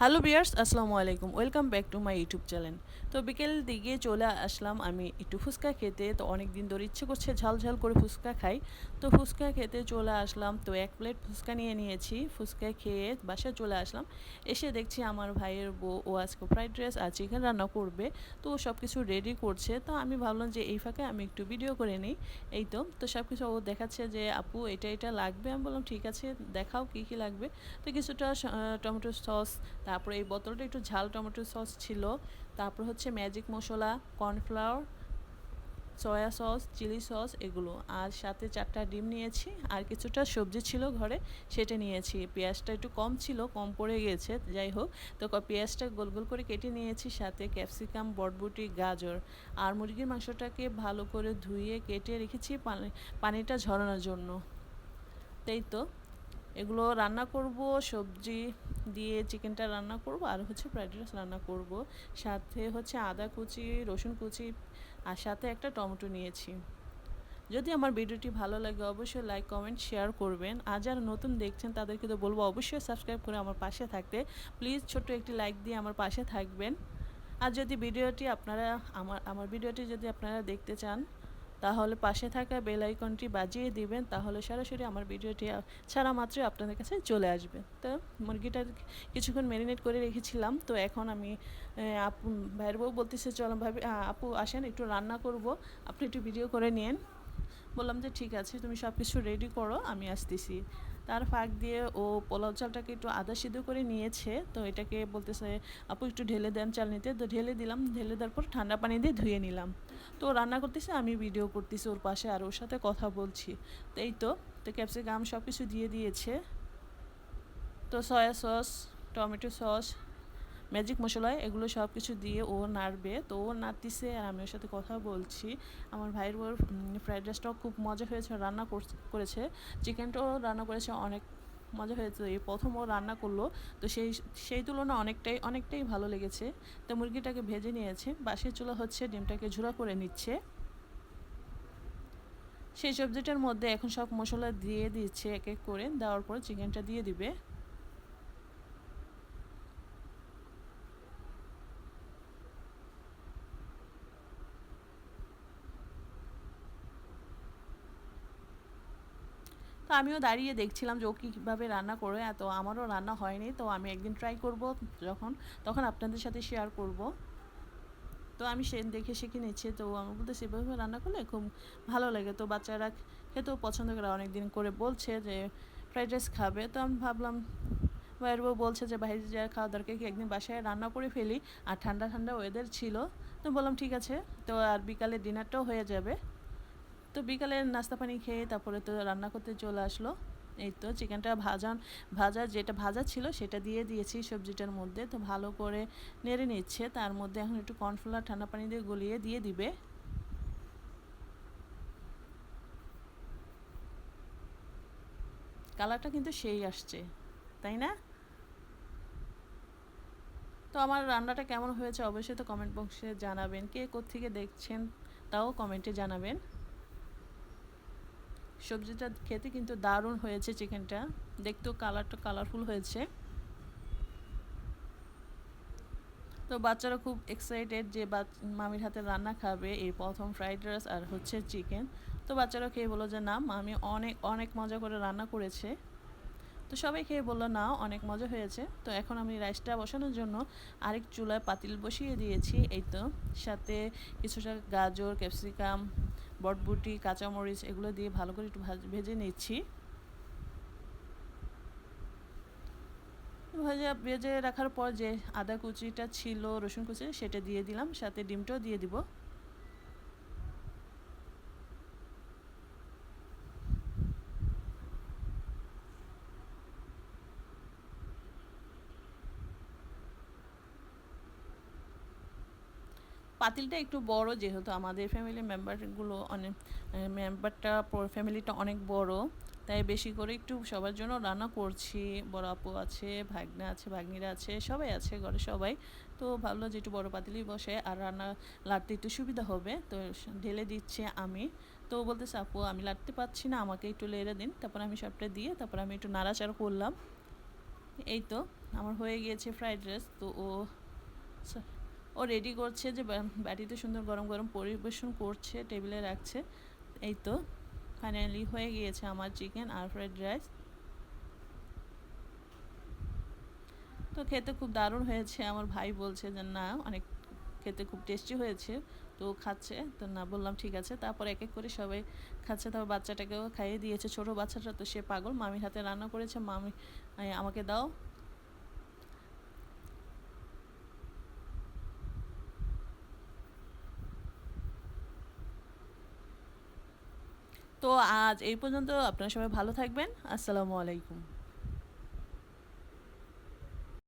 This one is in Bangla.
হ্যালো বিয়ার্স আসসালামু আলাইকুম welcome back to my YouTube channel তো বিকেল দিকে চলে আসলাম আমি একটু ফুচকা খেতে। তো অনেক দিন ধরে ইচ্ছে করছে ঝাল ঝাল করে ফুচকা খাই। তো ফুচকা খেতে চলে আসলাম। তো এক প্লেট ফুচকা নিয়ে নিয়েছি। ফুচকা খেয়ে বাসায় চলে আসলাম। এসে দেখছি আমার ভাইয়ের বউ, ও আজকে ফ্রাইড রাইস আর চিকেন রান্না করবে। তো ও সব কিছু রেডি করছে। তো আমি ভাবলাম যে এই ফাঁকে আমি একটু ভিডিও করে নিই। এই তো তো সব কিছু ও দেখাচ্ছে যে, আপু, এটা এটা লাগবে? আমি বললাম, ঠিক আছে, দেখাও কী কী লাগবে? তো কিছুটা টমেটো সস তারপরে এই বোতলটা একটু ঝাল টমেটো সস ছিল। তারপর হচ্ছে magic masala cornflour soya sauce chilli sauce এগুলো। আর সাথে চারটা ডিম নিয়েছি। আর কিছুটা সবজি ছিল ঘরে, সেটা নিয়েছি। পেঁয়াজটা একটু কম ছিল, কম পড়ে গিয়েছে যাই হোক। তো পেঁয়াজটা গোল গোল করে কেটে নিয়েছি, সাথে ক্যাপসিকাম, বটবুটি, গাজর। আর মুরগির মাংসটাকে ভালো করে ধুয়ে কেটে রেখেছি পানি পানিটা ঝরানোর জন্য। তাই তো? এগুলো রান্না করব, সবজি দিয়ে চিকেনটা রান্না করব, আর হচ্ছে ফ্রাইড রাইস রান্না করব। সাথে হচ্ছে আদা কুচি, রসুন কুচি, আর সাথে একটা টমেটো নিয়েছি। যদি আমার ভিডিওটি ভালো লাগে, অবশ্যই লাইক কমেন্ট শেয়ার করবেন। আর যারা নতুন দেখছেন, তাদেরকে তো বলব অবশ্যই সাবস্ক্রাইব করে আমার পাশে থাকতে। প্লিজ ছোট্ট একটি লাইক দিয়ে আমার পাশে থাকবেন। আর যদি ভিডিওটি আপনারা, আমার আমার ভিডিওটি যদি আপনারা দেখতে চান তাহলে পাশে থাকা বেল আইকনটি বাজিয়ে দিবেন, তাহলে সরাসরি আমার ভিডিওটি ছাড়া মাত্রই আপনাদের কাছে চলে আসবে। তো মুরগিটা কিছুক্ষণ ম্যারিনেট করে রেখেছিলাম, তো এখন আমি আপু, ভাইয়ের বউ বলতেছে, চলো ভাবি আপু আসেন, একটু রান্না করব, আপনি একটু ভিডিও করে নিন বললাম যে, ঠিক আছে, তুমি সব কিছু রেডি করো, আমি আসতেছি। তার ফাঁক দিয়ে ও পোলাও চালটাকে একটু আদা সিদ্ধ করে নিয়েছে। তো এটাকে বলতেছে, আপু একটু ঢেলে দেন চাল নিতে তো ঢেলে দিলাম, ঢেলে দেওয়ার পর ঠান্ডা পানি দিয়ে ধুয়ে নিলাম। তো রান্না করতেছে, আমি ভিডিও করতেছি ওর পাশে আর ওর সাথে কথা বলছি। তো এই তো তো ক্যাপসিকাম সব কিছু দিয়ে দিয়েছে। তো soya sauce, tomato sauce magic masala এগুলো সব কিছু দিয়ে ও নাড়বে। তো ও নাড়তিছে আর আমি ওর সাথে কথা বলছি। আমার ভাইয়ের বউর ফ্রাইড রাইসটাও খুব মজা হয়েছে রান্না করেছে চিকেনটাও রান্না করেছে, অনেক মজা হয়েছে। এই প্রথম ও রান্না করল, তো সেই সেই তুলনায় অনেকটাই অনেকটাই ভালো লেগেছে। তো মুরগিটাকে ভেজে নিয়েছে বাসি চুলা হচ্ছে ডিমটাকে ঝুড়া করে নিচ্ছে। সেই সবজিটার মধ্যে এখন সব মশলা দিয়ে দিচ্ছে এক এক করে, দেওয়ার পর চিকেনটা দিয়ে দিবে। তো আমিও দাঁড়িয়ে দেখছিলাম যে ও কীভাবে রান্না করে এত আমারও রান্না হয়নি, তো আমি একদিন ট্রাই করব যখন, তখন আপনাদের সাথে শেয়ার করব। তো আমি সে, দেখে শিখে নিচ্ছি, তো আমি বলতে সেভাবে রান্না করলে খুব ভালো লাগে। তো বাচ্চারা খেতেও পছন্দ করে অনেক দিন করে বলছে যে ফ্রাইড রাইস খাবে। তো আমি ভাবলাম, ভাইয়ের বউ বলছে যে বাইরে যা খাওয়া দরকার, কি একদিন বাসায় রান্না করে ফেলি? আর ঠান্ডা ঠান্ডা ওয়েদার ছিল। তো বললাম, ঠিক আছে। তো আর বিকালে ডিনারটাও হয়ে যাবে। তো বিকালে নাস্তা পানি খেয়ে তারপরে তো রান্না করতে চলে আসলো। এই তো চিকেনটা ভাজা ভাজা যেটা ভাজা ছিল সেটা দিয়ে দিয়েছি সবজিটার মধ্যে। তো ভালো করে নেড়ে নিচ্ছে, তার মধ্যে এখন একটু কর্নফ্লাওয়ার, ঠান্ডা পানি দিয়ে গলিয়ে দিয়ে দিবে। কালারটা কিন্তু সেই আসছে, তাই না? তো আমার রান্নাটা কেমন হয়েছে অবশ্যই তো কমেন্ট বক্সে জানাবেন। কে কোথেকে দেখছেন তাও কমেন্টে জানাবেন। সবজিটা খেতে কিন্তু দারুণ হয়েছে চিকেনটা। দেখতেও কালারটা কালারফুল হয়েছে। তো বাচ্চারা খুব এক্সাইটেড যে মামির হাতে রান্না খাবে এই প্রথম ফ্রাইড রাইস আর হচ্ছে চিকেন তো বাচ্চারা খেয়ে বলো যে, না, মামি অনেক অনেক মজা করে রান্না করেছে। তো সবাই খেয়ে বলল, না, অনেক মজা হয়েছে। তো এখন আমি রাইসটা বসানোর জন্য আরেক চুলায় পাতিল বসিয়ে দিয়েছি। এই তো, সাথে কিছুটা গাজর ক্যাপসিকাম বটবুটি, কাঁচামরিচ, এগুলো দিয়ে ভালো করে একটু ভেজে নিচ্ছি। ভেজে ভেজে রাখার পর যে আদা কুচিটা ছিল, রসুন কুচি, সেটা দিয়ে দিলাম। সাথে ডিমটাও দিয়ে দিব। পাতিলটা একটু বড়, যেহেতু আমাদের ফ্যামিলি মেম্বারগুলো অনেক মেম্বারটা ফ্যামিলিটা অনেক বড়, তাই বেশি করে একটু সবার জন্য রান্না করছি। বড় আপু আছে, ভাগ্না আছে, ভাগ্নিরা আছে, সবাই আছে ঘরে সবাই। তো ভাবলো যে একটু বড়ো পাতিলই বসে, আর রান্না লাড়তে একটু সুবিধা হবে, তো ঢেলে দিচ্ছে আমি। তো বলতেছে, আপু, আমি লাড়তে পারছি না, আমাকে একটু লেড়ে দিন। তারপর আমি সবটা দিয়ে তারপর আমি একটু নাড়াচাড়া করলাম। এই তো, আমার হয়ে গিয়েছে ফ্রাইড রাইস তো ও ও রেডি করছে যে বাটিতে সুন্দর গরম গরম পরিবেশন করছে টেবিলে রাখছে। এই তো ফাইনালি হয়ে গিয়েছে আমার চিকেন আর ফ্রাইড রাইস তো খেতে খুব দারুণ হয়েছে। আমার ভাই বলছে যে, না, অনেক খেতে খুব টেস্টি হয়েছে। তো খাচ্ছে। তো না, বললাম, ঠিক আছে। তারপর এক এক করে সবাই খাচ্ছে। তারপর বাচ্চাটাকেও খাইয়ে দিয়েছে। ছোট বাচ্চাটা তো সে পাগল। মামির হাতে রান্না করেছে। মামি আমাকে দাও। তো আজ এই পর্যন্ত। আপনারা সবাই ভালো থাকবেন। আসসালামু আলাইকুম।